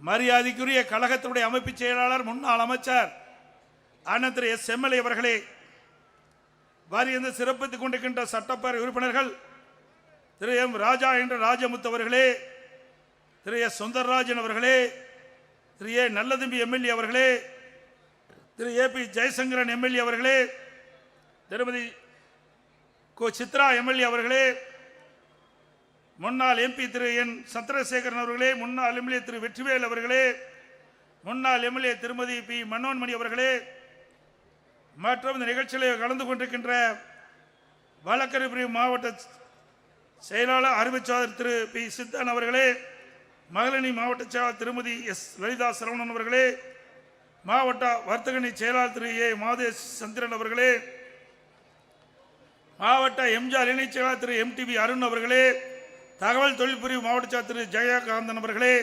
மரியாதைக்குரிய கழகத்தினுடைய அமைப்பு செயலாளர் முன்னாள் அமைச்சர் அண்ணன் திரு எஸ் எம்எல்ஏ அவர்களே வாரியந்த சிறப்பித்துக் கொண்டிருக்கின்ற சட்டப்பேரவை உறுப்பினர்கள் திரு. எம். ராஜா என்ற ராஜமுத்து அவர்களே திரு. எஸ். சுந்தரராஜன் அவர்களே திரு. ஏ. நல்லதம்பி எம்எல்ஏ அவர்களே திரு. ஏ. பி. ஜெயசங்கரன் எம்எல்ஏ அவர்களே திருமதி கோ. சித்ரா எம்எல்ஏ அவர்களே முன்னாள் எம்பி திரு என் சந்திரசேகரன் அவர்களே முன்னாள் எம்எல்ஏ திரு வெற்றிவேல் அவர்களே முன்னாள் எம்எல்ஏ திருமதி பி மன்னோன்மணி அவர்களே மற்றும் இந்த நிகழ்ச்சியில் கலந்து கொண்டிருக்கின்ற வழக்கறிஞர் மாவட்ட செயலாளர் அறிவிச்சாளர் திரு பி சித்தன் அவர்களே மகளினி மாவட்ட செயலாளர் திருமதி எஸ் லலிதா சரவணன் அவர்களே மாவட்ட வர்த்தகணி செயலாளர் திரு ஏ மாதேஷ் சந்திரன் அவர்களே மாவட்ட எம்ஜிஆர் இணைச் செயலாளர் திரு எம்டிவி அருண் அவர்களே தகவல் தொழில் பிரிவு மாவட்ட செயலர் திரு ஜெயகாந்தன் அவர்களே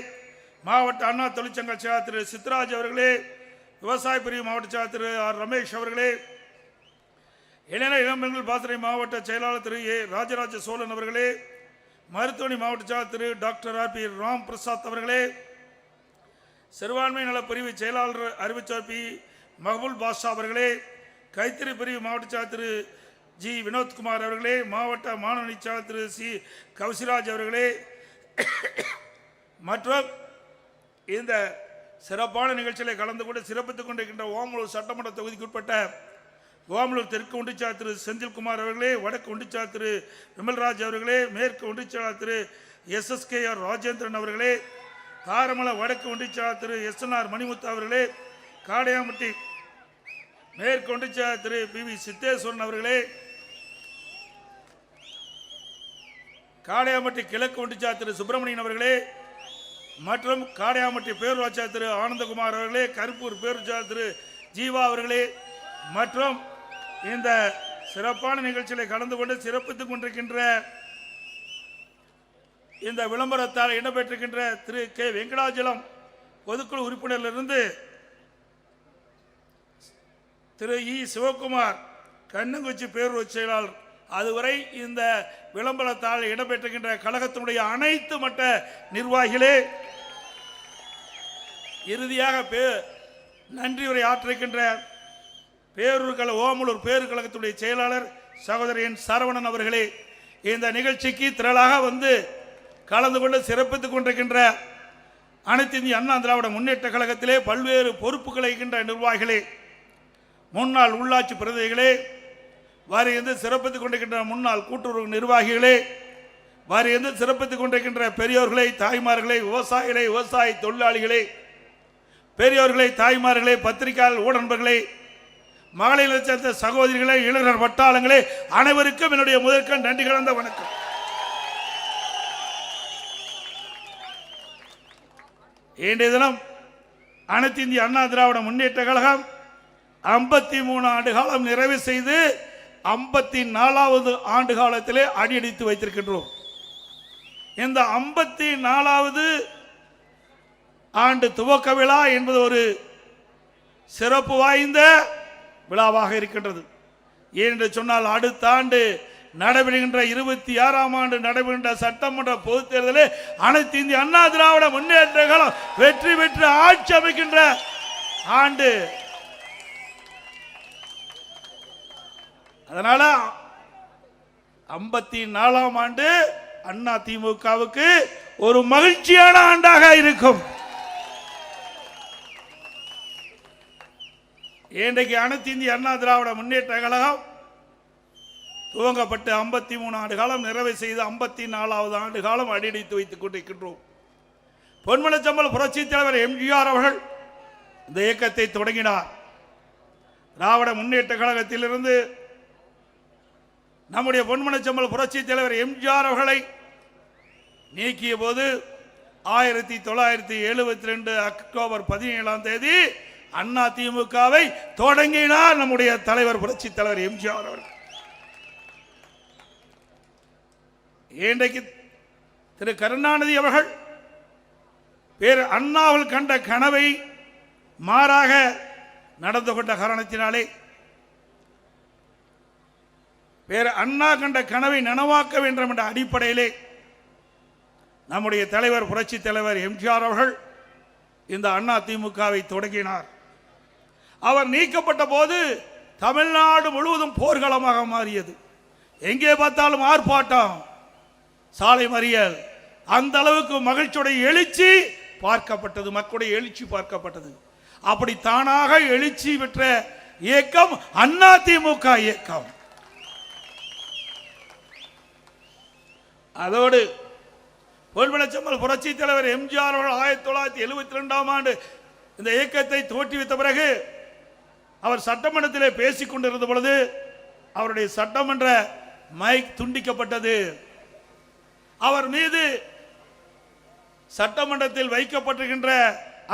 மாவட்ட அண்ணா தொழிற்சங்க செயலர் திரு சித்ராஜ் அவர்களே விவசாய பிரிவு மாவட்ட செயலர் திரு ஆர் ரமேஷ் அவர்களே இளைஞர் இளம்பெண்கள் பாசறை மாவட்ட செயலாளர் திரு ஏ ராஜராஜ சோழன் அவர்களே மருத்துவமனை மாவட்ட செயலர் Thiru doctor R P Ram Prasad அவர்களே சிறுபான்மை நல பிரிவு செயலாளர் அறிவிச்சார் பி மஹபூல் பாஷா அவர்களே கைத்தறி பிரிவு மாவட்ட செயலர் திரு ஜி வினோத்குமார் அவர்களே மாவட்ட மாணவ செயலாளர் திரு சி. கௌசிராஜ் அவர்களே மற்றும் இந்த சிறப்பான நிகழ்ச்சியில் கலந்து கொண்டு சிறப்பித்துக் கொண்டிருக்கின்ற ஓமலூர் சட்டமன்ற தொகுதிக்குட்பட்ட ஓமலூர் தெற்கு ஒன்றிச்சாளர் திரு செந்தில்குமார் அவர்களே வடக்கு ஒன்றிச்சாளர் திரு விமல்ராஜ் அவர்களே மேற்கு ஒன்றிச்சாளர் திரு எஸ்எஸ்கேஆர் ராஜேந்திரன் அவர்களே காரமலை வடக்கு ஒன்றிச்சாளர் திரு எஸ்என்ஆர் மணிமுத்து அவர்களே காடையாம்பட்டி மேற்கு ஒன்றிச்சாளர் திரு பி. வி. சித்தேஸ்வரன் அவர்களே காடையாம்பட்டி கிழக்கு ஒன்றிச்சா திரு சுப்பிரமணியன் அவர்களே மற்றும் காடையாம்பட்டி பேரூராட்சி திரு ஆனந்தகுமார் அவர்களே கருப்பூர் பேரூராட்சி திரு ஜீவா அவர்களே மற்றும் இந்த சிறப்பான நிகழ்ச்சிகளை கலந்து கொண்டு சிறப்பித்துக் கொண்டிருக்கின்ற இந்த விளம்பரத்தால் இடம்பெற்றிருக்கின்ற திரு கே வெங்கடாஜலம் பொதுக்குழு உறுப்பினரிலிருந்து திரு இ சிவகுமார் கண்ணங்குச்சி பேரூர் செயலாளர் அதுவரை இந்த விளம்பரத்தால் இடம்பெற்றுகின்ற கழகத்தினுடைய அனைத்து மட்ட நிர்வாகிகளே இறுதியாக பே நன்றி உரை ஆற்றிருக்கின்ற பேரூர் கழக ஓமலூர் பேரூர் கழகத்துடைய செயலாளர் சகோதரியன் சரவணன் அவர்களே இந்த நிகழ்ச்சிக்கு திரளாக வந்து கலந்து கொண்டு சிறப்பித்துக் கொண்டிருக்கின்ற அனைத்து இந்திய அண்ணா திராவிட முன்னேற்ற கழகத்திலே பல்வேறு பொறுப்புகளை இருக்கின்ற நிர்வாகிகளே முன்னாள் உள்ளாட்சி பிரதிநிதிகளே வாரி வந்து சிறப்பித்துக் கொண்டிருக்கின்ற முன்னாள் கூட்டுறவு நிர்வாகிகளே வாரி வந்து சிறப்பித்துக் கொண்டிருக்கின்ற பெரியோர்களை தாய்மார்களை விவசாயிகளை விவசாய தொழிலாளிகளே பெரியோர்களை தாய்மார்களே பத்திரிகையாளர் ஊடன்பர்களே மகளிரை சேர்ந்த சகோதரிகளே இளைஞர் வட்டாளங்களே அனைவருக்கும் என்னுடைய முதற்க நன்றி கலந்த வணக்கம். இன்றைய தினம் அனைத்து இந்திய அண்ணா திராவிட முன்னேற்ற கழகம் ஐம்பத்தி மூணு ஆண்டு காலம் நிறைவு செய்து ஐம்பத்தி நாலாவது ஆண்டு காலத்திலே அடியடித்து வைத்திருக்கின்றோம். இந்த ஐம்பத்தி நாலாவது ஆண்டு துவக்க விழா என்பது ஒரு சிறப்பு வாய்ந்த விழாவாக இருக்கின்றது. ஏனென்று சொன்னால் அடுத்த ஆண்டு நடைபெறுகின்ற இருபத்தி ஆறாம் ஆண்டு நடைபெறுகின்ற சட்டமன்ற பொதுத் தேர்தலில் அனைத்து இந்திய அண்ணா திராவிட முன்னேற்ற காலம் வெற்றி பெற்று ஆட்சி அமைக்கின்ற ஆண்டு அதனால ஐம்பத்தி நாலாம் ஆண்டு அண்ணா திமுகவுக்கு ஒரு மகிழ்ச்சியான ஆண்டாக இருக்கும். இன்றைக்கு அனைத்து இந்திய அண்ணா திராவிட முன்னேற்ற கழகம் துவங்கப்பட்டு ஐம்பத்தி மூணு ஆண்டு காலம் நிறைவு செய்து ஐம்பத்தி நாலாவது ஆண்டு காலம் அடியடித்து வைத்துக் கொண்டிருக்கின்றோம். பொன்மனச்சம்பல் புரட்சி தலைவர் எம்ஜிஆர் அவர்கள் இந்த இயக்கத்தை தொடங்கினார். திராவிட முன்னேற்ற கழகத்திலிருந்து நம்முடைய பொன்மனச்சம்பல் புரட்சித் தலைவர் எம்ஜிஆர் அவர்களை நீக்கிய போது ஆயிரத்தி தொள்ளாயிரத்தி எழுபத்தி ரெண்டு அக்டோபர் பதினேழாம் தேதி அண்ணா திமுகவை தொடங்கினார் நம்முடைய தலைவர் புரட்சி தலைவர் எம்ஜிஆர் அவர்கள். இன்றைக்கு திரு கருணாநிதி அவர்கள் பேர் அண்ணாவில் கண்ட கனவை மாறாக நடந்து கொண்ட காரணத்தினாலே வேறு அண்ணா கண்ட கனவை நனவாக்க வேண்டும் என்ற அடிப்படையிலே நம்முடைய தலைவர் புரட்சி தலைவர் எம்ஜிஆர் அவர்கள் இந்த அண்ணா திமுகவை தொடங்கினார். அவர் நீக்கப்பட்ட போது தமிழ்நாடு முழுவதும் போர்க்களமாக மாறியது. எங்கே பார்த்தாலும் ஆர்ப்பாட்டம் சாலை மறியல் அந்த அளவுக்கு மகிழ்ச்சியுடைய எழுச்சி பார்க்கப்பட்டது மக்களுடைய எழுச்சி பார்க்கப்பட்டது. அப்படி தானாக எழுச்சி பெற்ற இயக்கம் அண்ணா திமுக இயக்கம். அதோடு பொன்விளச்சம்மல் புரட்சி தலைவர் எம்ஜிஆர் அவர்கள் ஆயிரத்தி தொள்ளாயிரத்தி எழுபத்தி ரெண்டாம் ஆண்டு இந்த இயக்கத்தை தோற்றுவித்த பிறகு அவர் சட்டமன்றத்திலே பேசிக் கொண்டிருந்த பொழுது அவருடைய சட்டமன்ற மைக் துண்டிக்கப்பட்டது. அவர் மீது சட்டமன்றத்தில் வைக்கப்பட்டிருக்கின்ற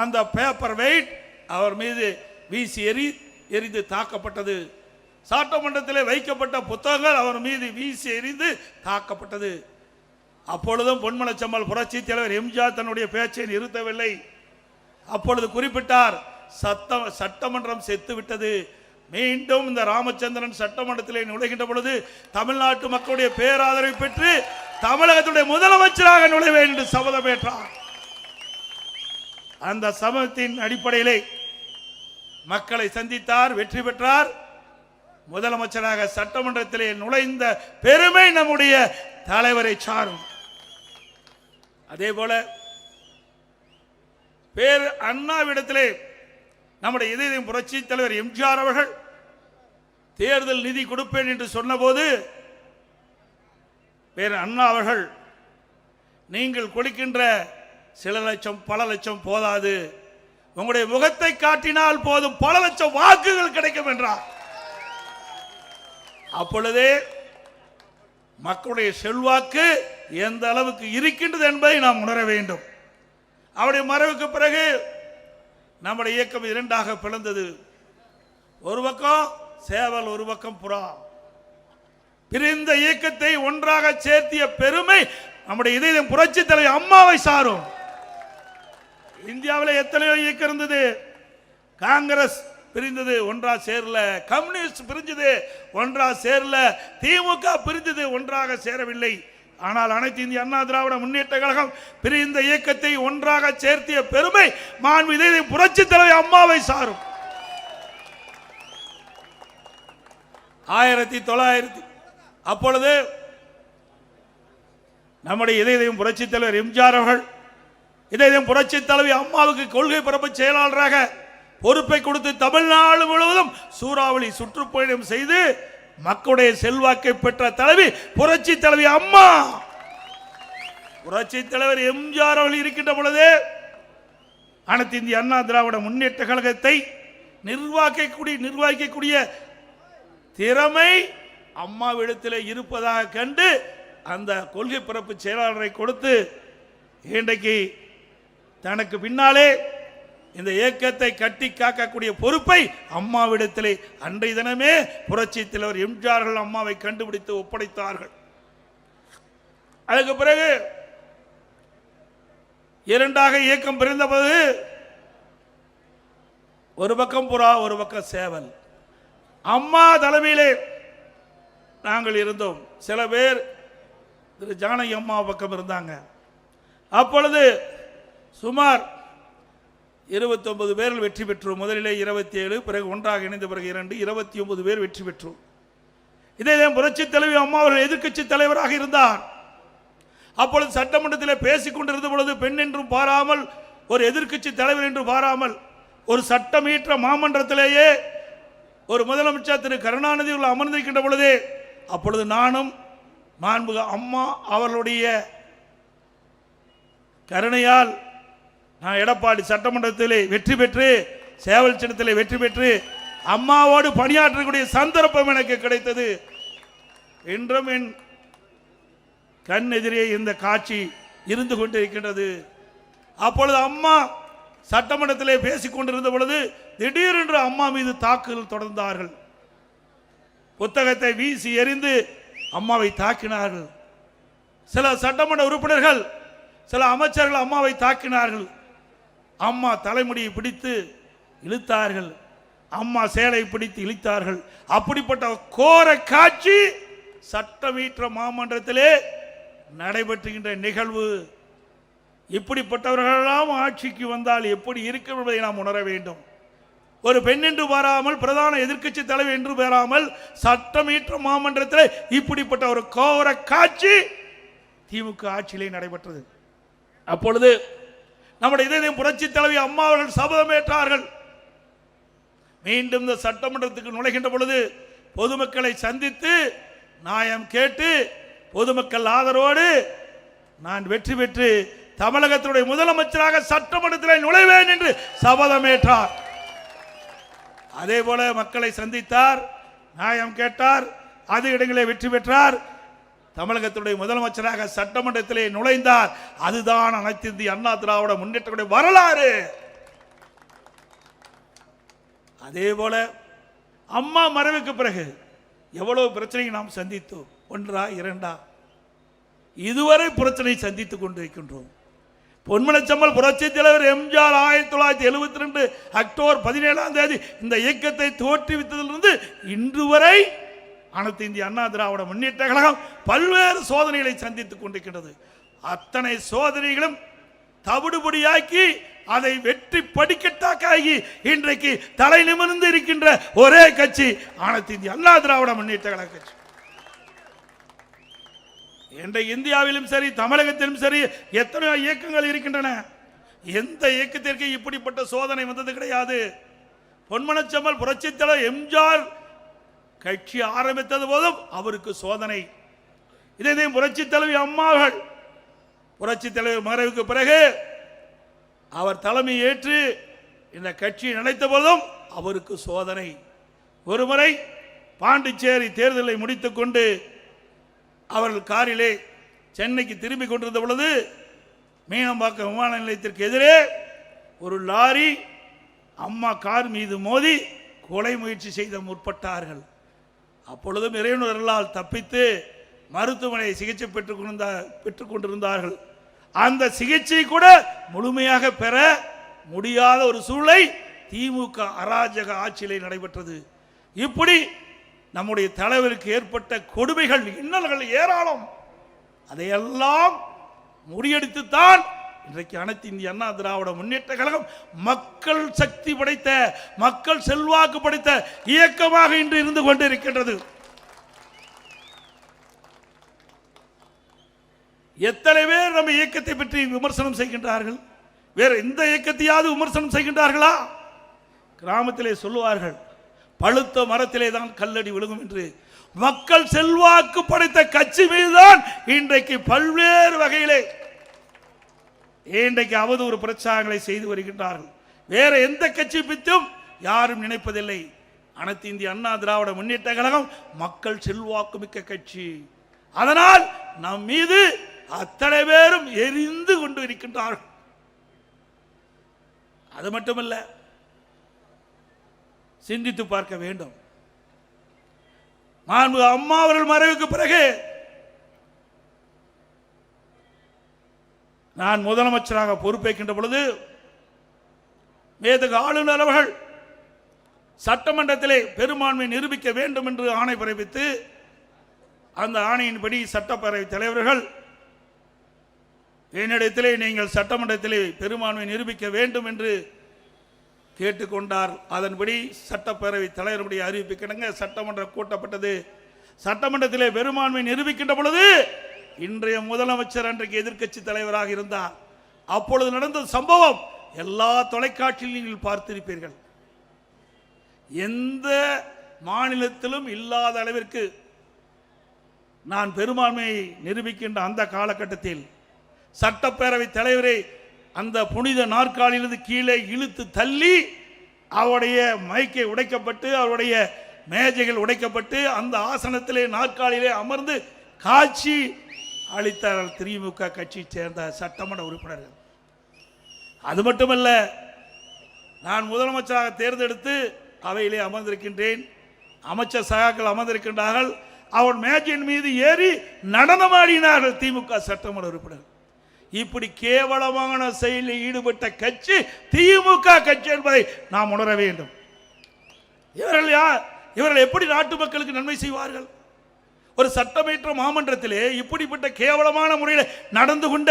அந்த பேப்பர் வெயிட் அவர் மீது வீசி எரி எரிந்து தாக்கப்பட்டது. சட்டமன்றத்தில் வைக்கப்பட்ட புத்தகங்கள் அவர் மீது வீசி எறிந்து தாக்கப்பட்டது. அப்பொழுதும் பொன்மலச்சம்மல் புரட்சி தலைவர் எம்ஜிஆர் தன்னுடைய பேச்சை நிறுத்தவில்லை. அப்பொழுது குறிப்பிட்டார் சத்தம் சட்டமன்றம் செத்துவிட்டது. மீண்டும் இந்த ராமச்சந்திரன் சட்டமன்றத்திலே நுழைகின்ற பொழுது தமிழ்நாட்டு மக்களுடைய பேராதரவை பெற்று தமிழகத்துடைய முதலமைச்சராக நுழைவேன் என்று சபதம் ஏற்றார். அந்த சமயத்தின் அடிப்படையிலே மக்களை சந்தித்தார் வெற்றி பெற்றார். முதலமைச்சராக சட்டமன்றத்திலே நுழைந்த பெருமை நம்முடைய தலைவரை சாரும். அதே போல பேர் அண்ணாவிடத்திலே நம்முடைய இதயம் புரட்சி தலைவர் எம்ஜிஆர் அவர்கள் தேர்தல் நிதி கொடுப்பேன் என்று சொன்னபோது பேர் அண்ணா அவர்கள் நீங்கள் கொடுக்கின்ற சில லட்சம் பல லட்சம் போதாது. உங்களுடைய முகத்தை காட்டினால் போதும் பல லட்சம் வாக்குகள் கிடைக்கும் என்றார். அப்பொழுதே மக்களுடைய செல்வாக்கு எந்த அளவுக்கு இருக்கின்றது என்பதை நாம் உணர வேண்டும். அவருடைய மறைவுக்கு பிறகு நம்முடைய இயக்கம் இரண்டாக பிளந்தது. ஒரு பக்கம் சேவல் ஒரு பக்கம் புறா. பிரிந்த இயக்கத்தை ஒன்றாக சேர்த்திய பெருமை நம்முடைய இதயம் புரட்சி தலைவர் அம்மாவை சாரும். இந்தியாவில் எத்தனையோ இயக்கம் இருந்தது. காங்கிரஸ் பிரிந்தது ஒன்றா சேரல. கம்யூனிஸ்ட் பிரிஞ்சது ஒன்றா சேரல. திமுக பிரிந்தது ஒன்றாக சேரவில்லை. ஆனால் அனைத்து இந்திய அண்ணா திராவிட முன்னேற்ற கழகம் பிரிந்த இயக்கத்தை ஒன்றாக சேர்த்திய பெருமை மாண்பு புரட்சி தலைவர் அம்மாவை சாரும். ஆயிரத்தி தொள்ளாயிரத்தி அப்பொழுது நம்முடைய இதயம் புரட்சி தலைவர் எம்ஜிஆர் அவர்கள் இதயம் புரட்சி தலைவி அம்மாவுக்கு கொள்கை பரப்பு செயலாளராக பொறுப்பை கொடுத்து தமிழ்நாடு முழுவதும் சூறாவளி சுற்றுப்பயணம் செய்து மக்களுடைய செல்வாக்கை பெற்ற தலைவி புரட்சி தலைவி அம்மா. புரட்சி தலைவர் எம்ஜிஆர் அவர்கள் இருக்கின்ற பொழுது அனைத்து இந்திய அண்ணா திராவிட முன்னேற்ற கழகத்தை நிர்வாகிக்கக்கூடிய நிர்வகிக்கக்கூடிய திறமை அம்மாவிடத்தில் இருப்பதாக கண்டு அந்த கொள்கை பிறப்பு செயலாளரை கொடுத்து இன்றைக்கு தனக்கு பின்னாலே இந்த இயக்கத்தை கட்டி காக்கக்கூடிய பொறுப்பை அம்மாவிடத்திலே அன்றைய தினமே புரட்சி தலைவர் எம்ஜிஆர்கள் அம்மாவை கண்டுபிடித்து ஒப்படைத்தார்கள். அதுக்கு பிறகு இரண்டாக இயக்கம் பிறந்தபோது ஒரு பக்கம் புறா ஒரு பக்கம் சேவல். அம்மா தலைமையிலே நாங்கள் இருந்தோம். சில பேர் திரு ஜானகி அம்மா பக்கம் இருந்தாங்க. அப்பொழுது சுமார் இருபத்தொன்பது பேரில் வெற்றி பெற்றோம். முதலிலே இருபத்தி ஏழு பிறகு ஒன்றாக இணைந்த பிறகு இரண்டு இருபத்தி ஒன்பது பேர் வெற்றி பெற்றோம். இதே தான் புரட்சி தலைவி அம்மா அவர்கள் எதிர்க்கட்சி தலைவராக இருந்தார். அப்பொழுது சட்டமன்றத்தில் பேசிக் கொண்டிருந்த பொழுது பெண் என்றும் பாராமல் ஒரு எதிர்க்கட்சி தலைவர் என்று பாராமல் ஒரு சட்டமீற்ற மாமன்றத்திலேயே ஒரு முதலமைச்சர் திரு கருணாநிதி அவர்கள் அமர்ந்திருக்கின்ற பொழுது அப்பொழுது நானும் மாண்புக அம்மா அவர்களுடைய கருணையால் நான் எடப்பாடி சட்டமன்றத்தில் வெற்றி பெற்று சேவல் சின்னத்தில் வெற்றி பெற்று அம்மாவோடு பணியாற்றக்கூடிய சந்தர்ப்பம் எனக்கு கிடைத்தது. இன்றும் என் கண் எதிரே இந்த காட்சி இருந்து கொண்டிருக்கின்றது. அப்பொழுது அம்மா சட்டமன்றத்திலே பேசிக் கொண்டிருந்த பொழுது திடீரென்று அம்மா மீது தாக்குதல் தொடர்ந்தார்கள். புத்தகத்தை வீசி எறிந்து அம்மாவை தாக்கினார்கள். சில சட்டமன்ற உறுப்பினர்கள் சில அமைச்சர்கள் அம்மாவை தாக்கினார்கள். அம்மா தலைமுடியை பிடித்து இழுத்தார்கள். அம்மா சேலை பிடித்து இழுத்தார்கள். அப்படிப்பட்ட கோர காட்சி சட்டமீற்ற மாமன்றத்திலே நடைபெற்றுகின்ற நிகழ்வு. இப்படிப்பட்டவர்களெல்லாம் ஆட்சிக்கு வந்தால் எப்படி இருக்கும் என்பதை நாம் உணர வேண்டும். ஒரு பெண் என்று பாராமல் பிரதான எதிர்க்கட்சி தலைவர் என்று பெறாமல் சட்டமீற்ற மாமன்றத்தில் இப்படிப்பட்ட ஒரு கோர காட்சி திமுக ஆட்சியிலே நடைபெற்றது. அப்பொழுது நம்முடைய இதயம் புரட்சி தலைவி அம்மா அவர்கள் சபதமேற்றார்கள். மீண்டும் இந்த சட்டமன்றத்துக்கு நுழைகின்ற பொழுது பொதுமக்களை சந்தித்து நியாயம் கேட்டு பொதுமக்கள் ஆதரவோடு நான் வெற்றி பெற்று தமிழகத்தினுடைய முதலமைச்சராக சட்டமன்றத்தில் நுழைவேன் என்று சபதமேற்றார். அதே போல மக்களை சந்தித்தார் நியாயம் கேட்டார் அது இடங்களை வெற்றி பெற்றார். தமிழகத்துடைய முதலமைச்சராக சட்டமன்றத்திலே நுழைந்தார். அதுதான் அனைத்து இந்திய அண்ணா திராவிட முன்னேற்றக்கூடிய வரலாறு. அதே போல அம்மா மறைவுக்கு பிறகு எவ்வளவு பிரச்சனையை நாம் சந்தித்தோம்? ஒன்றா இரண்டா? இதுவரை பிரச்சனை சந்தித்துக் கொண்டிருக்கின்றோம். பொன்மனச்சம்மல் புரட்சி தலைவர் எம்ஜிஆர் ஆயிரத்தி தொள்ளாயிரத்தி எழுபத்தி ரெண்டு அக்டோபர் பதினேழாம் தேதி இந்த இயக்கத்தை தோற்றுவித்ததிலிருந்து இன்று வரை அனைத்து இந்திய அண்ணா திராவிட முன்னேற்ற கழகம் பல்வேறு சோதனைகளை சந்தித்துக் கொண்டிருக்கின்றது. அத்தனை சோதனைகளும் தவிடுபடியாக்கி அதை வெற்றி படிக்கட்டாக்காகி இன்றைக்கு தலை நிமிர்ந்து இருக்கின்ற ஒரே கட்சி அனைத்து இந்திய அண்ணா திராவிட முன்னேற்ற கழக கட்சி. இன்றைக்கு இந்தியாவிலும் சரி தமிழகத்திலும் சரி எத்தனையோ இயக்கங்கள் இருக்கின்றன. எந்த இயக்கத்திற்கு இப்படிப்பட்ட சோதனை வந்தது கிடையாது. பொன்மனச்சம்மல் புரட்சித்தலை எம்ஜிஆர் கட்சி ஆரம்பித்தது போதும் அவருக்கு சோதனை. இதே புரட்சி தலைவி அம்மாகள் புரட்சி தலைவர் மறைவுக்கு பிறகு அவர் தலைமை ஏற்று இந்த கட்சி நினைத்த போதும் அவருக்கு சோதனை. ஒருமுறை பாண்டிச்சேரி தேர்தலை முடித்துக்கொண்டு அவர்கள் காரிலே சென்னைக்கு திரும்பி கொண்டிருந்த பொழுது மீனம்பாக்கம் விமான நிலையத்திற்கு எதிரே ஒரு லாரி அம்மா கார் மீது மோதி கொலை முயற்சி செய்த முற்பட்டார்கள். அப்பொழுதும் இறைவனர்களால் தப்பித்து மருத்துவமனை சிகிச்சை பெற்றுக் பெற்றுக்கொண்டிருந்தார்கள் பெற்றுக் கொண்டிருந்தார்கள். அந்த சிகிச்சை கூட முழுமையாக பெற முடியாத ஒரு சூழ்நிலை திமுக அராஜக ஆட்சியிலே நடைபெற்றது. இப்படி நம்முடைய தலைவருக்கு ஏற்பட்ட கொடுமைகள் இன்னல்கள் ஏராளம். அதையெல்லாம் முறியடித்துத்தான் இன்றைக்கு அனைத்து இந்திய அண்ணா திராவிட முன்னேற்ற கழகம் மக்கள் சக்தி படைத்த மக்கள் செல்வாக்கு படைத்த இயக்கமாக இன்று இருந்து கொண்டிருக்கின்றது. எத்தனை பேர் நம்ம இயக்கத்தை பற்றி விமர்சனம் செய்கின்றார்கள்? வேற எந்த இயக்கத்தையாவது விமர்சனம் செய்கின்றார்களா? கிராமத்திலே சொல்லுவார்கள் பழுத்த மரத்திலே தான் கல்லடி விழுகும் என்று. மக்கள் செல்வாக்கு படைத்த கட்சி மீதுதான் இன்றைக்கு பல்வேறு வகையிலே இன்றைக்கு அவதூறு பிரச்சாரங்களை செய்து வருகின்றார்கள். வேற எந்த கட்சி பித்தும் யாரும் நினைப்பதில்லை. அனைத்து இந்திய அண்ணா திராவிட முன்னேற்ற கழகம் மக்கள் செல்வாக்கு மிக்க கட்சி. அதனால் நம் மீது அத்தனை பேரும் எரிந்து கொண்டு இருக்கின்றார்கள். அது மட்டுமல்ல சிந்தித்து பார்க்க வேண்டும். மாண்பு அம்மா அவர்கள் மறைவுக்கு பிறகு நான் முதலமைச்சராக பொறுப்பேற்கின்ற பொழுது மேதகு ஆளுநர் அவர்கள் சட்டமன்றத்திலே பெரும்பான்மை நிரூபிக்க வேண்டும் என்று ஆணை பிறப்பித்து அந்த ஆணையின்படி சட்டப்பேரவை தலைவர்கள் என்னிடத்திலே நீங்கள் சட்டமன்றத்திலே பெரும்பான்மை நிரூபிக்க வேண்டும் என்று கேட்டுக்கொண்டார். அதன்படி சட்டப்பேரவை தலைவருடைய அறிவிப்பு கிடங்க சட்டமன்றம் கூட்டப்பட்டது. சட்டமன்றத்திலே பெரும்பான்மை நிரூபிக்கின்ற பொழுது இன்றைய முதலமைச்சர் அன்றைக்கு எதிர்க்கட்சி தலைவராக இருந்தார். அப்பொழுது நடந்த சம்பவம் எல்லா தொலைக்காட்சியிலும் நீங்கள் பார்த்திருப்பீர்கள். எந்த மாநிலத்திலும் இல்லாத அளவிற்கு நான் பெரும்பான்மையை நிரூபிக்கின்ற அந்த காலகட்டத்தில் சட்டப்பேரவை தலைவரை அந்த புனித நாற்காலியிலிருந்து கீழே இழுத்து தள்ளி அவருடைய மைக்கை உடைக்கப்பட்டு அவருடைய மேஜைகள் உடைக்கப்பட்டு அந்த ஆசனத்திலே நாற்காலியிலே அமர்ந்து காட்சி அளித்தார்கள் திமுக கட்சியை சேர்ந்த சட்டமன்ற உறுப்பினர்கள். அது மட்டுமல்ல நான் முதலமைச்சராக தேர்ந்தெடுத்து அவையிலே அமர்ந்திருக்கின்றேன். அமைச்சர் சகாக்கள் அமர்ந்திருக்கின்றார்கள். அவன் மேஜின் மீது ஏறி நடனமாடினார்கள் திமுக சட்டமன்ற உறுப்பினர் இப்படி கேவலமான செயலில் ஈடுபட்ட கட்சி திமுக கட்சி என்பதை நாம் உணர வேண்டும். இவர்கள் யார்? இவர்கள் எப்படி நாட்டு மக்களுக்கு நன்மை செய்வார்கள்? ஒரு சட்டமேற்ற மாமன்றத்திலே இப்படிப்பட்ட கேவலமான முறையில் நடந்து கொண்ட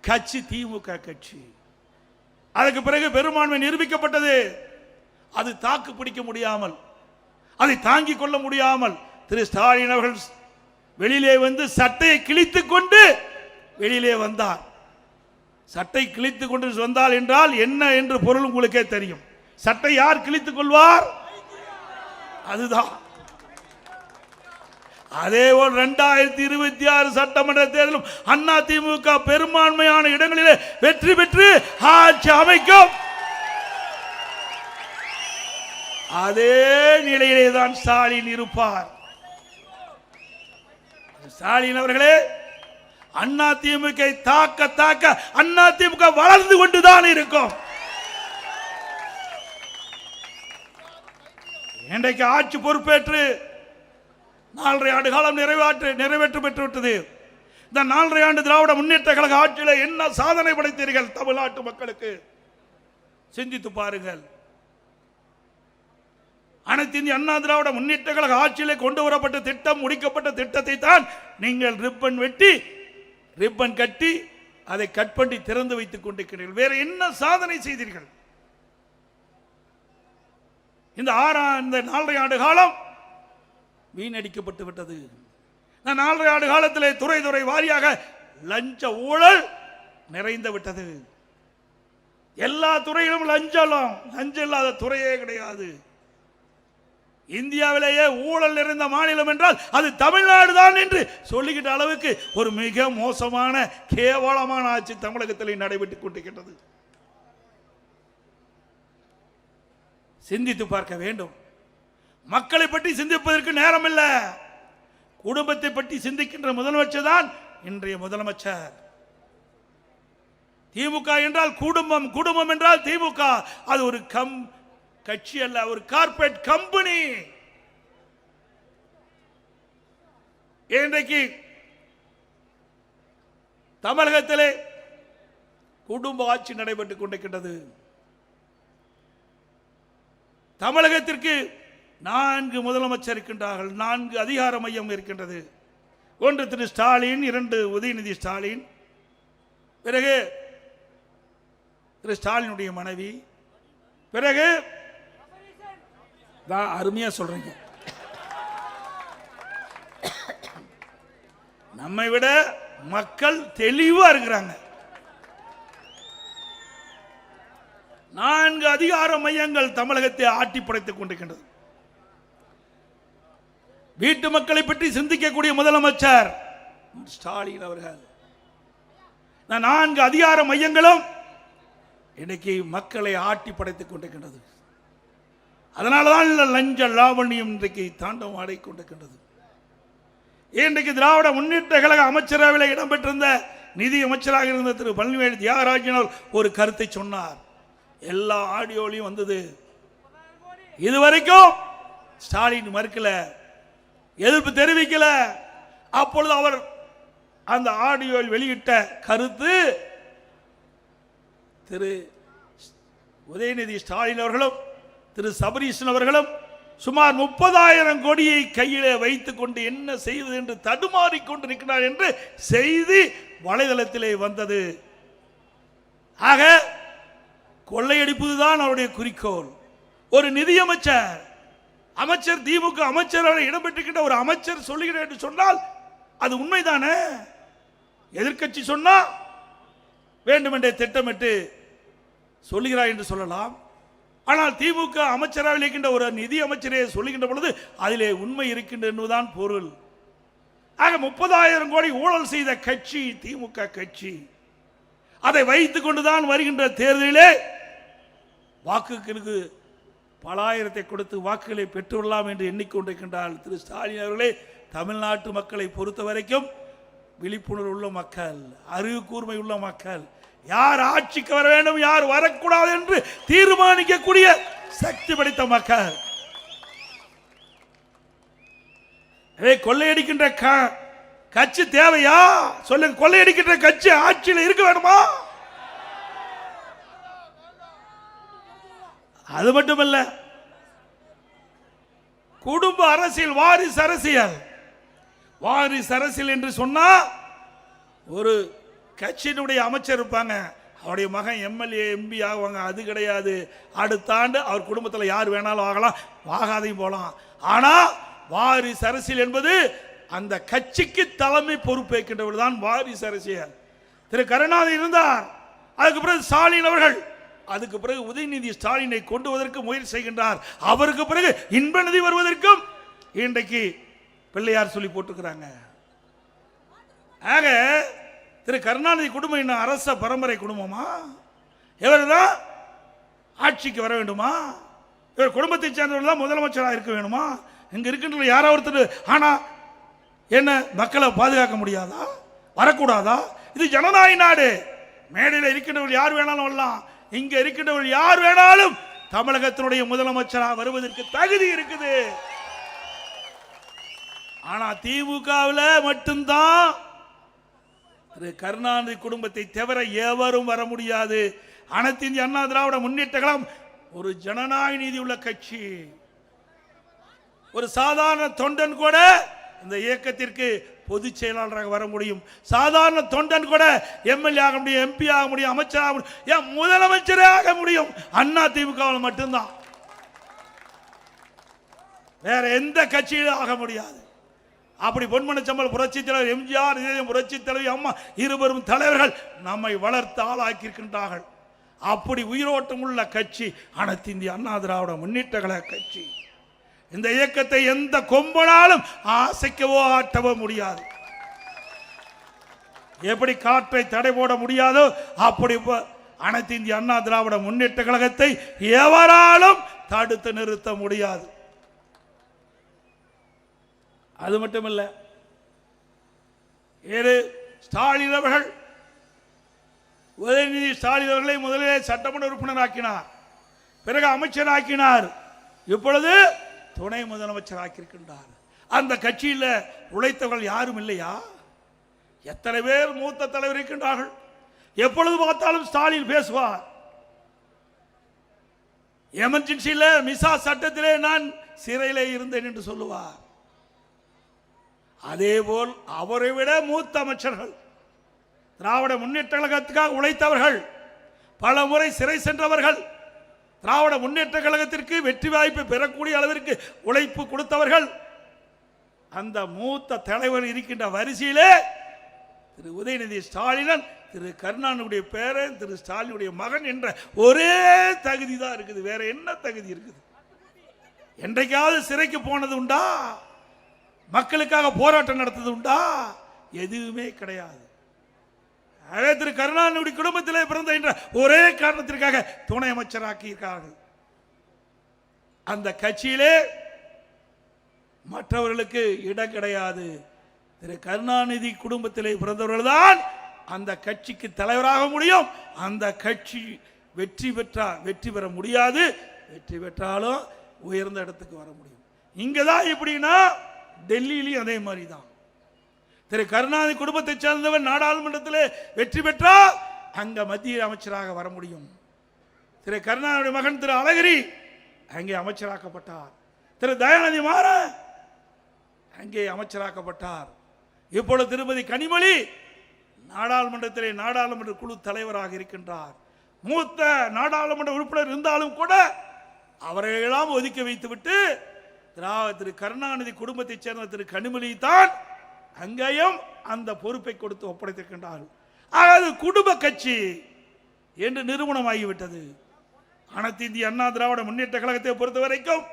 கட்சி திமுக கட்சி. அதுக்கு பிறகு பெரும்பான்மை நிரூபிக்கப்பட்டது. அது தாக்கு பிடிக்க முடியாமல் அதை தாங்கிக் கொள்ள முடியாமல் திரு ஸ்டாலின் அவர்கள் வெளியிலே வந்து சட்டையை கிழித்து கொண்டு வெளியிலே வந்தார். சட்டை கிழித்து கொண்டு வந்தால் என்றால் என்ன என்று பொருள் உங்களுக்கே தெரியும். சட்டை யார் கிழித்துக் கொள்வார்? அதுதான். அதே போல் ரெண்டாயிரத்தி இருபத்தி ஆறு சட்டமன்ற தேர்தலும் அண்ணா திமுக பெரும்பான்மையான இடங்களிலே வெற்றி பெற்று ஆட்சி அமைக்கும். அதே நிலையிலே தான் ஸ்டாலின் இருப்பார். ஸ்டாலின் அவர்களே அண்ணா திமுக தாக்க தாக்க அண்ணா திமுக வளர்ந்து கொண்டுதான் இருக்கும். இன்றைக்கு ஆட்சி பொறுப்பேற்று நாலரை ஆண்டு காலம் நிறைவேற்று நிறைவேற்று பெற்றுவிட்டது. இந்த நாலரை ஆண்டு திராவிட முன்னேற்ற கழக ஆட்சியில் என்ன சாதனை படைத்தீர்கள் தமிழ்நாட்டு மக்களுக்கு? சிந்தித்து பாருங்கள். அனைத்து இந்திய அண்ணா திராவிட முன்னேற்ற கழக ஆட்சியிலே கொண்டு வரப்பட்ட திட்டம் முடிக்கப்பட்ட திட்டத்தை தான் நீங்கள் ரிப்பன் வெட்டி ரிப்பன் கட்டி அதை கட் பண்ணி திறந்து வைத்துக் கொண்டிருக்கிறீர்கள். வேற என்ன சாதனை செய்தீர்கள்? இந்த ஆறாம் இந்த நாலரை ஆண்டு காலம் வீணடிக்கப்பட்டு விட்டது. நான் நாலரை ஆண்டு காலத்தில் துறை துறை வாரியாக லஞ்ச ஊழல் நிறைந்து விட்டது. எல்லா துறையிலும் லஞ்சம் லஞ்சம் இல்லாத துறையே கிடையாது. இந்தியாவிலேயே ஊழல் நிறைந்த மாநிலம் என்றால் அது தமிழ்நாடு தான் என்று சொல்லிக்கிட்ட அளவுக்கு ஒரு மிக மோசமான கேவலமான ஆட்சி தமிழகத்தில் நடைபெற்றுக் கொண்டிருக்கின்றது. சிந்தித்து பார்க்க வேண்டும். மக்களை பற்றி சிந்திப்பதற்கு நேரம் இல்லை குடும்பத்தை பற்றி சிந்திக்கின்ற முதலமைச்சர் தான் இன்றைய முதலமைச்சர். திமுக என்றால் குடும்பம் குடும்பம் என்றால் திமுக. அது ஒரு கம் கட்சி அல்ல ஒரு கார்பரேட் கம்பெனி. இன்றைக்கு தமிழகத்திலே குடும்ப ஆட்சி நடைபெற்றுக் கொண்டிருக்கின்றது. தமிழகத்திற்கு நான்கு முதலமைச்சர் இருக்கின்றார்கள் நான்கு அதிகார மையம் இருக்கின்றது. ஒன்று திரு ஸ்டாலின் இரண்டு உதயநிதி ஸ்டாலின். பிறகு திரு ஸ்டாலினுடைய மனைவி. பிறகு தான் அருமையாக சொல்கிறீங்க நம்மை விட மக்கள் தெளிவாக இருக்கிறாங்க. நான்கு அதிகார மையங்கள் தமிழகத்தை ஆட்டி படைத்துக் கொண்டிருக்கின்றது. வீட்டு மக்களை பற்றி சிந்திக்கக்கூடிய முதலமைச்சர் ஸ்டாலின் அவர்கள். நான்கு அதிகார மையங்களும் இன்னைக்கு மக்களை ஆட்டி படைத்துக் கொண்டிருக்கின்றது. அதனாலதான் இந்த லஞ்ச லாவண்யம் இன்றைக்கு தாண்டவம் ஆடிக்கொண்டிருக்கின்றது இன்றைக்கு திராவிட முன்னேற்ற கழக அமைச்சரவையில் இடம்பெற்றிருந்த நிதி அமைச்சராக இருந்த திரு பழனிவேல் தியாகராஜன் ஒரு கருத்தை சொன்னார். எல்லா ஆடியோலையும் வந்தது. இதுவரைக்கும் ஸ்டாலின் மறுக்கல. எதிர்ப்பு தெரிவிக்கல. அப்பொழுது அவர் அந்த ஆடியோவில் வெளியிட்ட கருத்து திரு உதயநிதி ஸ்டாலின் அவர்களும் திரு சபரீஷன் அவர்களும் சுமார் முப்பதாயிரம் கோடியை கையிலே வைத்துக் கொண்டு என்ன செய்வது என்று தடுமாறிக்கொண்டு கொண்டிருக்கிறார் என்று செய்தி வலைதளத்திலே வந்தது. ஆக கொள்ளையடிப்பதுதான் அவருடைய குறிக்கோள். ஒரு நிதியமைச்சர் அமைச்சர் திமுக அமைச்சராக இடம்பெற்றுக்கிட்ட ஒரு அமைச்சர் சொல்லுகிறேன் என்று சொன்னால் அது உண்மைதானே? எதிர்க்கட்சி சொன்னா வேண்டுமென்றே திட்டமிட்டு சொல்லுகிறார் என்று சொல்லலாம். ஆனால் திமுக அமைச்சராக இருக்கின்ற ஒரு நிதி அமைச்சரே சொல்லுகின்ற பொழுது அதிலே உண்மை இருக்கின்ற என்பதுதான் பொருள். ஆக முப்பதாயிரம் கோடி ஊழல் செய்த கட்சி திமுக கட்சி. அதை வைத்துக் கொண்டுதான் வருகின்ற தேர்தலிலே வாக்குகளுக்கு பல ஆயிரத்தை கொடுத்து வாக்குகளை பெற்றுவிடலாம் என்று எண்ணிக்கொண்டிருக்கின்றார் திரு ஸ்டாலின் அவர்களே தமிழ்நாட்டு மக்களை பொறுத்த வரைக்கும் விழிப்புணர்வு உள்ள மக்கள் அறிவு கூர்மை உள்ள மக்கள் யார் ஆட்சிக்கு வர வேண்டும் யார் வரக்கூடாது என்று தீர்மானிக்கக்கூடிய சக்தி படைத்த மக்கள். கொள்ளையடிக்கின்ற க- கட்சி தேவையா? சொல்லுங்க கொள்ளையடிக்கின்ற கட்சி ஆட்சியில் இருக்க வேண்டுமா? அது மட்டுமல்ல குடும்ப அரசியல் வாரிசு அரசியல். வாரிசு அரசியல் என்று சொன்னா ஒரு கட்சியினுடைய அமைச்சர் இருப்பாங்க. அவருடைய மகன் எம்எல்ஏ எம்பி ஆகுவாங்க. அது கிடையாது. அடுத்த ஆண்டு அவர் குடும்பத்தில் யார் வேணாலும் ஆகலாம். ஆகாதையும் போகலாம் ஆனால் வாரிசு அரசியல் என்பது அந்த கட்சிக்கு தலைமை பொறுப்பேற்கின்றவர் தான் வாரிசு அரசியல். திரு. கருணாநிதி இருந்தார். அதுக்கு பிறகு ஸ்டாலின் அவர்கள் அதுக்கு பிறகு உதயநிதி ஸ்டாலினை கொண்டுவதற்கு முயற்சி செய்கின்றார். அவருக்கு பிறகு இன்ப நிதி வருவதற்கும் இன்றைக்கு பிள்ளையார் சொல்லி போட்டுக்கிறாங்க ஆக திரு கருணாநிதி குடும்பம் என்ன அரச பரம்பரை குடும்பமா? இவர் தான் ஆட்சிக்கு வர வேண்டுமா? இவர் குடும்பத்தை சேர்ந்தவர் தான் முதலமைச்சராக இருக்க வேணுமா இங்க இருக்கின்ற யாரோ ஒருத்தர் ஆனா என்ன மக்களை பாதுகாக்க முடியாதா? வரக்கூடாதா? இது ஜனநாயக நாடு. மேடையில் இருக்கின்றவர்கள் யார் வேணாலும் வரலாம். இங்க இருக்கின்றவர்கள் யார் வேணாலும் தமிழகத்தினுடைய முதலமைச்சராக வருவதற்கு தகுதி இருக்குது. ஆனா திமுகவில் மட்டும்தான் திரு கருணாநிதி குடும்பத்தை தவிர எவரும் வர முடியாது. அனைத்து இந்திய அண்ணா திராவிட முன்னேற்ற கழகம் ஒரு ஜனநாயக நீதி உள்ள கட்சி. ஒரு சாதாரண தொண்டன் கூட இந்த இயக்கத்திற்கு பொதுச் செயலாளராக வர முடியும். சாதாரண தொண்டன் கூட எம்எல்ஏ ஆக முடியும் எம்பி ஆக முடியும் அமைச்சர் ஆக முடியும் ஏன் முதலமைச்சரே ஆக முடியும்? அண்ணா திமுகவில் மட்டும்தான். வேற எந்த கட்சியிலும் ஆக முடியாது. அப்படி பொன்மனச்சம்பல் புரட்சி தலைவர் எம்ஜிஆர் இதயம் புரட்சி தலைவி அம்மா இருவரும் தலைவர்கள் நம்மை வளர்த்து ஆளாக்கியிருக்கின்றார்கள். அப்படி உயிரோட்டம் உள்ள கட்சி அனைத்து இந்திய அண்ணா திராவிட முன்னேற்ற கழக கட்சி. இந்த இயக்கத்தை எந்த கொம்பனாலும் ஆசைக்கவோ ஆட்டவோ முடியாது. எப்படி காற்றை தடை போட முடியாதோ அப்படி அனைத்து இந்திய அண்ணா திராவிட முன்னேற்ற கழகத்தை எவராலும் தடுத்து நிறுத்த முடியாது. அது மட்டுமல்ல ஏழு ஸ்டாலின் அவர்கள் உதயநிதி ஸ்டாலின் அவர்களை முதலிலே சட்டமன்ற உறுப்பினர் ஆக்கினார் பிறகு அமைச்சர் ஆக்கினார் இப்பொழுது துணை முதலமைச்சர் ஆக்கியிருக்கின்றார் அந்த கட்சியில் உழைத்தவர்கள் யாரும் இல்லையா? எத்தனை பேர் மூத்த தலைவர் இருக்கின்றார்கள்? எப்பொழுது பார்த்தாலும் ஸ்டாலின் பேசுவார். எமர்ஜென்சியில் மிசா சட்டத்திலே நான் சிறையிலே இருந்தேன் என்று சொல்லுவார். அதேபோல் அவரை விட மூத்த அமைச்சர்கள் திராவிட முன்னேற்ற கழகத்துக்காக உழைத்தவர்கள் பல முறை சிறை சென்றவர்கள் திராவிட முன்னேற்ற கழகத்திற்கு வெற்றி வாய்ப்பு பெறக்கூடிய அளவிற்கு உழைப்பு கொடுத்தவர்கள். அந்த மூத்த தலைவர் இருக்கின்ற வரிசையிலே திரு உதயநிதி ஸ்டாலினன் திரு கருணாநிதியுடைய பேரன் திரு ஸ்டாலினுடைய மகன் என்ற ஒரே தகுதி தான் இருக்குது. வேற என்ன தகுதி இருக்குது? என்றைக்காவது சிறைக்கு போனது உண்டா? மக்களுக்காக போராட்டம் நடத்தது உண்டா? எதுவுமே கிடையாது. அதே திரு கருணாநிதி குடும்பத்திலே பிறந்த என்ற ஒரே காரணத்திற்காக துணை அமைச்சராக்கியிருக்கார்கள் அந்த கட்சியிலே மற்றவர்களுக்கு இடம் கிடையாது. திரு கருணாநிதி குடும்பத்திலே பிறந்தவர்கள் தான் அந்த கட்சிக்கு தலைவராக முடியும். அந்த கட்சி வெற்றி பெற்றா வெற்றி பெற முடியாது. வெற்றி பெற்றாலும் உயர்ந்த இடத்துக்கு வர முடியும். இங்கே தான் எப்படின்னா டெல்லியிலையும் அதே மாதிரி தான் திரு கருணாநிதி குடும்பத்தை சேர்ந்தவர் நாடாளுமன்றத்தில் வெற்றி பெற்றால் அங்க மத்திய அமைச்சராக வர முடியும். திரு கருணாநிதி மகன் திரு அழகிரி அங்கே அமைச்சராக்கப்பட்டார். திரு தயாநிதி மாறன் அங்கே அமைச்சராக்கப்பட்டார். இப்பொழுது திருமதி கனிமொழி நாடாளுமன்றத்திலே நாடாளுமன்ற குழு தலைவராக இருக்கின்றார். மூத்த நாடாளுமன்ற உறுப்பினர் இருந்தாலும் கூட அவரையெல்லாம் ஒதுக்கி வைத்துவிட்டு திரா திரு கருணாநிதி குடும்பத்தைச் சேர்ந்த திரு கனிமொழி தான் அங்கேயும் அந்த பொறுப்பை கொடுத்து ஒப்படைத்திருக்கின்றார்கள். ஆக அது குடும்ப கட்சி என்று நிறுவனமாகிவிட்டது. அனைத்து இந்திய அண்ணா திராவிட முன்னேற்ற கழகத்தை பொறுத்த வரைக்கும்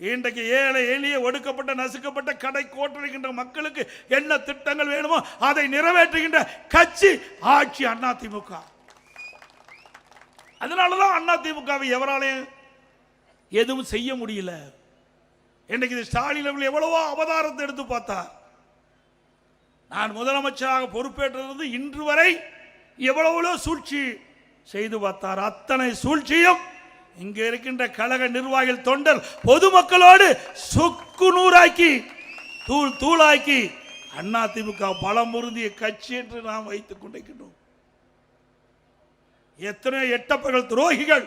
இன்றைக்கு ஏழை எளிய ஒடுக்கப்பட்ட நசுக்கப்பட்ட கடை கோட்டடைகின்ற மக்களுக்கு என்ன திட்டங்கள் வேணுமோ அதை நிறைவேற்றுகின்ற கட்சி ஆட்சி அதிமுக அதனாலதான் அதிமுகவை எவராலையும் எதுவும் செய்ய முடியல. இன்றைக்கு இது ஸ்டாலின் எவ்வளவோ அவதாரத்தை எடுத்து பார்த்தா நான் முதலமைச்சராக பொறுப்பேற்றிருந்து இன்று வரை எவ்வளவோ சூழ்ச்சி செய்து பார்த்தார். அத்தனை சூழ்ச்சியும் இங்கே இருக்கின்ற கழக நிர்வாகிகள் தொண்டர் பொதுமக்களோடு சொக்கு நூறாக்கி தூள் தூளாக்கி அதிமுக பலம் பொருந்திய கட்சி என்று நாம் வைத்துக் கொண்டிருக்கின்றோம். எத்தனை எட்டப்பர்கள் துரோகிகள்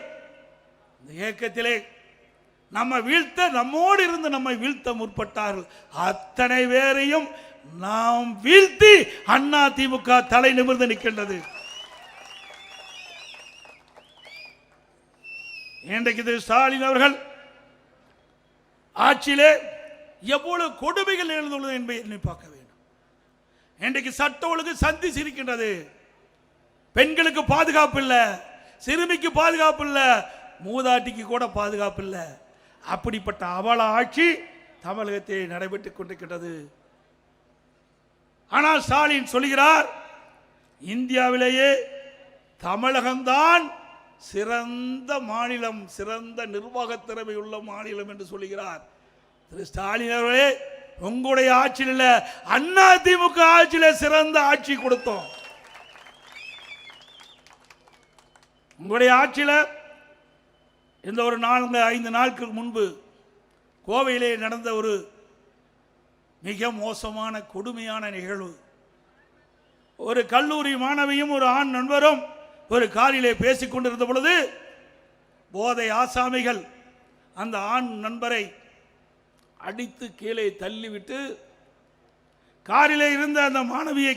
இந்த இயக்கத்திலே நம்ம வீழ்த்த நம்மோடு இருந்து நம்மை வீழ்த்த முற்பட்டார்கள். அத்தனை பேரையும் நாம் வீழ்த்தி அண்ணா திமுக தலை நிமிர்ந்து நிற்கின்றது. இன்றைக்கு திரு ஸ்டாலின் அவர்கள் ஆட்சியிலே எவ்வளவு கொடுமைகள் நிகழ்ந்துள்ளது என்பதை எண்ணி பார்க்க வேண்டும். இன்றைக்கு சட்ட ஒழுங்கு சந்தி சிரிக்கின்றது. பெண்களுக்கு பாதுகாப்பு இல்லை சிறுமிக்கு பாதுகாப்பு இல்லை மூதாட்டிக்கு கூட பாதுகாப்பு இல்லை. அப்படிப்பட்ட அவல ஆட்சி தமிழகத்தில் நடைபெற்றுக் கொண்டிருக்கின்றது. ஆனால் ஸ்டாலின் சொல்கிறார் இந்தியாவிலேயே தமிழகம்தான் சிறந்த மாநிலம் சிறந்த நிர்வாக திறமை உள்ள மாநிலம் என்று சொல்கிறார். திரு ஸ்டாலின் அவர்களே உங்களுடைய ஆட்சியில் அண்ணா திமுக ஆட்சியில் சிறந்த ஆட்சி கொடுத்தோம். உங்களுடைய ஆட்சியில் இந்த ஒரு நான்கு ஐந்து நாட்களுக்கு முன்பு கோவையிலே நடந்த ஒரு மிக மோசமான கொடுமையான நிகழ்வு. ஒரு கல்லூரி மாணவியும் ஒரு ஆண் நண்பரும் ஒரு காரிலே பேசிக் கொண்டிருந்த பொழுது போதை ஆசாமிகள் அந்த ஆண் நண்பரை அடித்து கீழே தள்ளிவிட்டு காரிலே இருந்த அந்த மாணவியை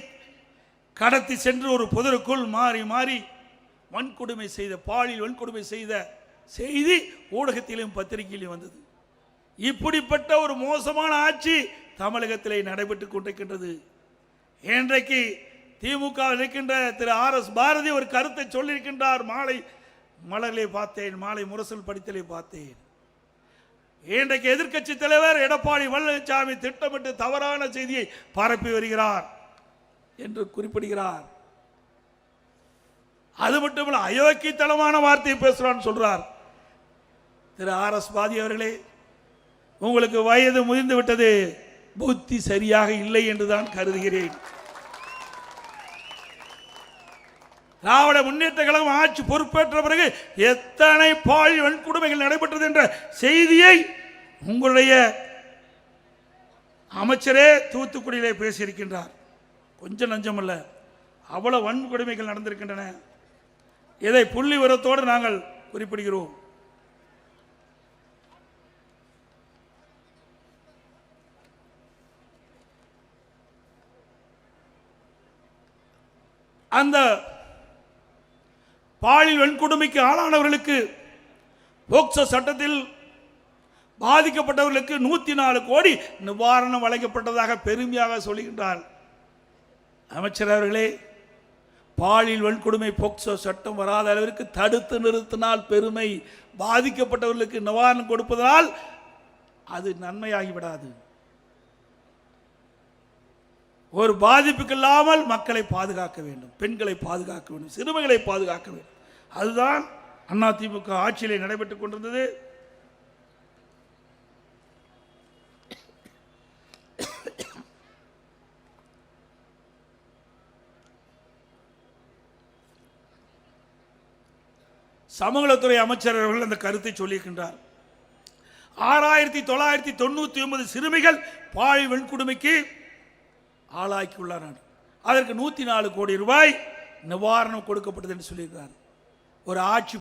கடத்தி சென்று ஒரு புதருக்குள் மாறி மாறி வன்கொடுமை செய்த பாலியல் வன்கொடுமை செய்த செய்தி ஊடகத்திலும் பத்திரிகையிலும் வந்தது. இப்படிப்பட்ட ஒரு மோசமான ஆட்சி தமிழகத்திலே நடைபெற்று கொண்டிருக்கின்றது. இன்றைக்கு திமுக இருக்கின்ற திரு ஆர் எஸ் பாரதி ஒரு கருத்தை சொல்லியிருக்கின்றார். மாலை மலரிலே பார்த்தேன் மாலை முரசல் படித்தலை பார்த்தேன். இன்றைக்கு எதிர்க்கட்சி தலைவர் எடப்பாடி பழனிசாமி திட்டமிட்டு தவறான செய்தியை பரப்பி வருகிறார் என்று குறிப்பிடுகிறார். அது மட்டுமல்ல அயோக்கியத்தனமான வார்த்தையை பேசுகிறான்னு சொல்றார். திரு ஆர் எஸ் பாதி அவர்களே உங்களுக்கு வயது முதிர்ந்து விட்டது புத்தி சரியாக இல்லை என்றுதான் கருதுகிறேன். திராவிட முன்னேற்ற கழகம் ஆட்சி பொறுப்பேற்ற பிறகு எத்தனை பால் வன்கொடுமைகள் நடைபெற்றது என்ற செய்தியை உங்களுடைய அமைச்சரே தூத்துக்குடியிலே பேசியிருக்கின்றார். கொஞ்சம் நஞ்சமல்ல அவ்வளவு வன்கொடுமைகள் நடந்திருக்கின்றன. இதை புள்ளி உரத்தோடு நாங்கள் குறிப்பிடுகிறோம். அந்த பாலியல் வன்கொடுமைக்கு ஆளானவர்களுக்கு போக்சோ சட்டத்தில் பாதிக்கப்பட்டவர்களுக்கு நூற்றி நாலு கோடி நிவாரணம் வழங்கப்பட்டதாக பெருமையாக சொல்கின்றார். அமைச்சர் அவர்களே பாலியல் வன்கொடுமை போக்சோ சட்டம் வராத அளவிற்கு தடுத்து நிறுத்தினால் பெருமை பாதிக்கப்பட்டவர்களுக்கு நிவாரணம் கொடுப்பதால் அது நன்மையாகிவிடாது. ஒரு பாதிப்புக்கு இல்லாமல் மக்களை பாதுகாக்க வேண்டும் பெண்களை பாதுகாக்க வேண்டும் சிறுமிகளை பாதுகாக்க வேண்டும். அதுதான் அதிமுக ஆட்சியில் நடைபெற்றுக் கொண்டிருந்தது. சமூகத்துறை அமைச்சர் அவர்கள் அந்த கருத்தை சொல்லியிருக்கின்றார். ஆறாயிரத்தி தொள்ளாயிரத்தி தொண்ணூத்தி ஒன்பது சிறுமிகள் பாலியல் வெண்குடுமைக்கு ஆளாக்கியுள்ளார் அதற்கு நூத்தி நாலு கோடி ரூபாய் நிவாரணம் கொடுக்கப்பட்டது என்று சொல்லியிருக்கிறார். ஒரு ஆட்சி